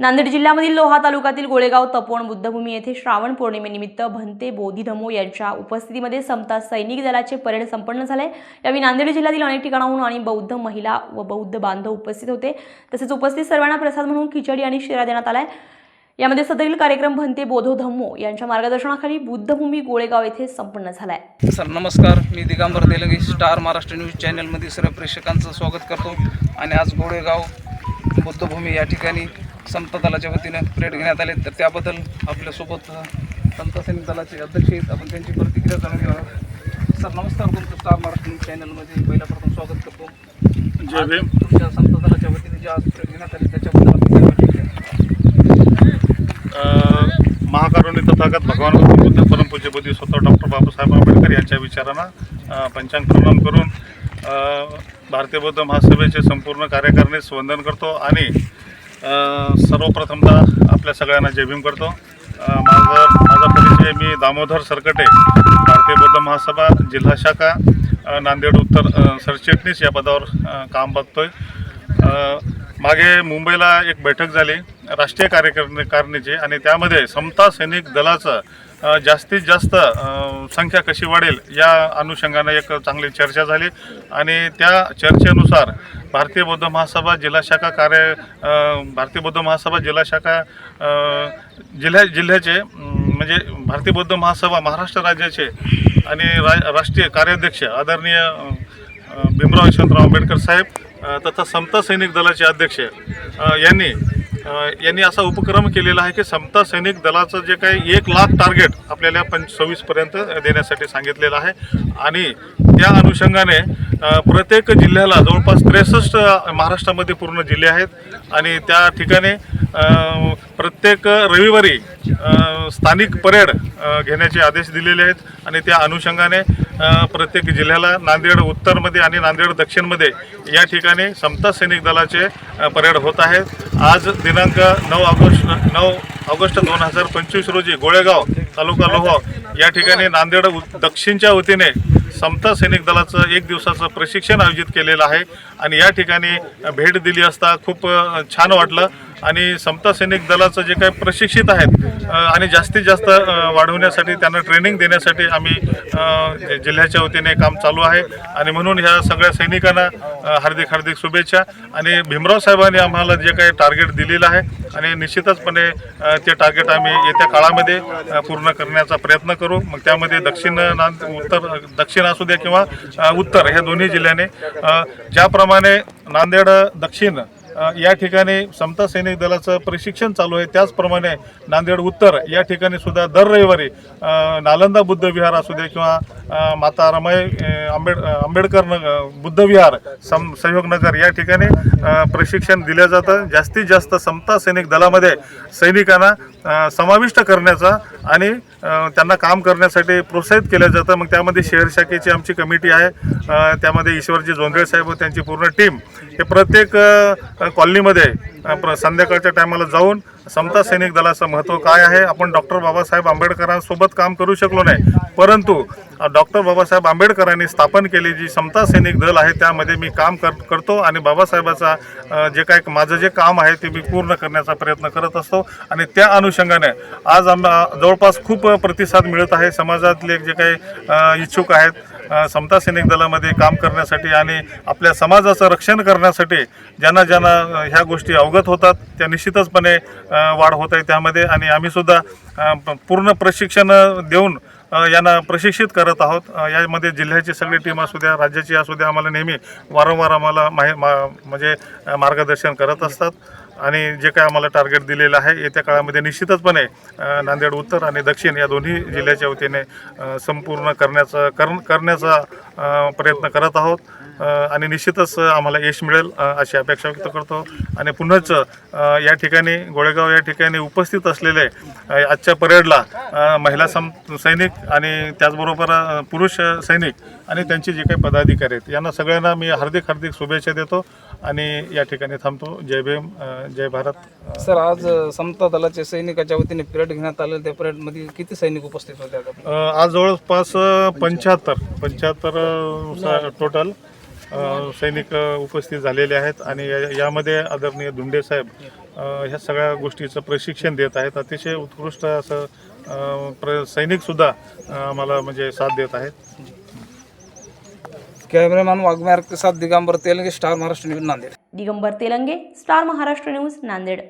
नांदेड जिल्ह्यामधील लोहा तालुक्यातील गोळेगाव तपोवन बुद्धभूमी येथे श्रावण पौर्णिमेनिमित्त भंते बोधिधमो यांच्या उपस्थितीमध्ये समता सैनिक दलाचे परेड संपन्न झाले. यावेळी नांदेड जिल्ह्यातील अनेक ठिकाणाहून आणि बौद्ध महिला व बौद्ध बांधव उपस्थित होते. तसेच उपस्थित सर्वांना प्रसाद म्हणून खिचडी आणि शिरा देण्यात आलाय. यामध्ये सदरील कार्यक्रम भंते बोधो धम्मो यांच्या मार्गदर्शनाखाली बुद्धभूमी गोळेगाव येथे संपन्न झालाय. सर नमस्कार. मी दिगंबर तेलंगी स्टार महाराष्ट्र न्यूज चॅनलमध्ये सर्व प्रेक्षकांचं स्वागत करतो. आणि आज गोळेगाव बुद्धभूमी या ठिकाणी संत दलाच्या वतीनं परेड घेण्यात आले. तर त्याबद्दल आपल्यासोबत संत सैनिक दलाचे अध्यक्ष आहेत. आपण त्यांची प्रतिक्रिया जाणून घेणार सर नमस्कार. तुमचं स्टार महाराष्ट्र न्यूज चॅनलमध्ये पहिल्या प्रथम स्वागत करतो. जय भीम. तुमच्या संत दलाच्या वतीने जे आज परेड घेण्यात आली त्याच्याबद्दल महाकारुणी तथागत भगवान बुद्ध परमपूज्यपदी स्वतः डॉक्टर बाबासाहेब आंबेडकर यांच्या विचारांना पंचांग प्रणाम करून भारतीय बौद्ध महासभेचे संपूर्ण कार्यकारिणीस वंदन करतो आणि सर्वप्रथमतः आपल्या सगळ्यांना जय भीम करतो. माझं माझा परिचय मी दामोदर सरकटे भारतीय बौद्ध महासभा जिल्हा शाखा नांदेड उत्तर सरचिटणीस या पदावर काम बघतोय. आहे मागे मुंबईला एक बैठक झाली राष्ट्रीय कार्यकारिणी कारणीची आणि त्यामध्ये समता सैनिक दलाचं जास्तीत जास्त संख्या कशी वाढेल या अनुषंगानं एक चांगली चर्चा झाली आणि त्या चर्चेनुसार भारतीय बौद्ध महासभा जिल्हा शाखा कार्य भारतीय बौद्ध महासभा जिल्हा शाखा जिल्ह्या जिल्ह्याचे म्हणजे भारतीय बौद्ध महासभा महाराष्ट्र राज्याचे आणि रा राष्ट्रीय कार्याध्यक्ष आदरणीय भीमराव यशवंतराव आंबेडकर साहेब तथा समता सैनिक दलाचे अध्यक्ष यांनी यांनी असा उपक्रम केलेला आहे की समता सैनिक दलाचं जे काही एक लाख टार्गेट आपल्याला पंच सव्वीसपर्यंत देण्यासाठी सांगितलेलं आहे. आणि त्या अनुषंगाने प्रत्येक जिल्ह्याला जवळपास त्रेसष्ट महाराष्ट्रामध्ये पूर्ण जिल्हे आहेत. आणि त्या ठिकाणी प्रत्येक रविवारी स्थानिक परेड घेण्याचे आदेश दिलेले आहेत. आणि त्या अनुषंगाने प्रत्येक जिल्ह्याला नांदेड उत्तरमध्ये आणि नांदेड दक्षिणमध्ये या ठिकाणी समता सैनिक दलाचे परेड होत आहेत. आज दिनांक नऊ ऑगस्ट नऊ ऑगस्ट दोन हजार पंचवीस रोजी गोळेगाव तालुका लोह या ठिकाणी नांदेड उ- दक्षिणच्या वतीने समता सैनिक दलाचं एक दिवसाचं प्रशिक्षण आयोजित केलेलं आहे. आणि या ठिकाणी भेट दिली असता खूप छान वाटलं. आणि समता सैनिक दलाचं जे काही प्रशिक्षित आहेत आणि जास्तीत जास्त वाढवण्यासाठी त्यांना ट्रेनिंग देण्यासाठी आम्ही जिल्ह्याच्या वतीने काम चालू आहे. आणि म्हणून ह्या सगळ्या सैनिकांना हार्दिक हार्दिक शुभेच्छा. आणि भीमराव साहेबांनी आम्हाला जे काही टार्गेट दिलेलं आहे आणि निश्चितचपणे ते टार्गेट आम्ही येत्या काळामध्ये पूर्ण करण्याचा प्रयत्न करू. मग त्यामध्ये दक्षिण ना उत्तर दक्षिण असू द्या किंवा उत्तर ह्या दोन्ही जिल्ह्याने ज्याप्रमाणे नांदेड दक्षिण या ठिकाणी समता सैनिक दलाचं प्रशिक्षण चालू आहे. त्याचप्रमाणे नांदेड उत्तर या ठिकाणी सुद्धा दर रविवारी नालंदा बुद्ध विहार असू दे किंवा माता रमाई आंबेड आंबेडकर नग बुद्ध विहार सम सहयोगनगर या ठिकाणी प्रशिक्षण दिलं जातं. जास्तीत जास्त समता सैनिक दलामध्ये सैनिकांना समाविष्ट करण्याचा आणि त्यांना काम करण्यासाठी प्रोत्साहित केलं जातं. मग त्यामध्ये शहर शाखेची आमची कमिटी आहे. त्यामध्ये ईश्वरजी जोंधळे साहेब व त्यांची पूर्ण टीम. हे प्रत्येक कॉलनीमध्ये प्र संध्याकाळच्या टायमाला जाऊन समता सैनिक दलाचं महत्त्व काय आहे? आपण डॉक्टर बाबासाहेब आंबेडकरांसोबत काम करू शकलो नाही. परंतु डॉक्टर बाबासाहेब आंबेडकरांनी स्थापन केली जी समता सैनिक दल आहे त्यामध्ये मी काम कर करतो आणि बाबासाहेबाचा जे काय माझं जे काम आहे ते मी पूर्ण करण्याचा प्रयत्न करत असतो. आणि त्या अनुषंगाने आज आम जवळपास खूप प्रतिसाद मिळत आहे. समाजातले जे काही इच्छुक आहेत समता सैनिक दलामध्ये काम करण्यासाठी आणि आपल्या समाजाचं रक्षण करण्यासाठी ज्यांना ज्यांना ह्या गोष्टी अवगत होतात त्या निश्चितचपणे वाढ होत आहे त्यामध्ये. आणि आम्हीसुद्धा पूर्ण प्रशिक्षण देऊन यांना प्रशिक्षित करत आहोत. यामध्ये जिल्ह्याची सगळी टीम असू द्या राज्याची असू द्या आम्हाला नेहमी वारंवार आम्हाला माहि मा म्हणजे मार्गदर्शन करत असतात. आणि जे काय आम्हाला टार्गेट दिलेलं आहे येत्या काळामध्ये निश्चितचपणे नांदेड उत्तर आणि दक्षिण या दोन्ही जिल्ह्याच्या वतीने संपूर्ण करण्याचा कर करण्याचा प्रयत्न करत आहोत. आणि निश्चितच आम्हाला यश मिळेल अशी अपेक्षा व्यक्त करतो. आणि पुन्हाच या ठिकाणी गोळेगाव या ठिकाणी उपस्थित असलेले आजच्या परेडला महिला सम सैनिक आणि त्याचबरोबर पुरुष सैनिक आणि त्यांचे जे काही पदाधिकारी आहेत यांना सगळ्यांना मी हार्दिक हार्दिक शुभेच्छा देतो. आणि या ठिकाणी थांबतो. जय भीम जय भारत. सर आज समता दलाच्या सैनिकाच्या वतीने परेड घेण्यात आलेलं त्या परेडमध्ये किती सैनिक उपस्थित होते आज जवळपास पंच्याहत्तर पंच्याहत्तर टोटल सैनिक उपस्थित झालेले आहेत. आणि यामध्ये आदरणीय धुंडे साहेब ह्या सगळ्या गोष्टीचं प्रशिक्षण देत आहेत. अतिशय उत्कृष्ट असं प्र सैनिकसुद्धा आम्हाला म्हणजे साथ देत आहेत. कॅमेरामॅन वाघमार्क साथ Digambar Telange star Maharashtra news Nanded Digambar Telange star Maharashtra news Nanded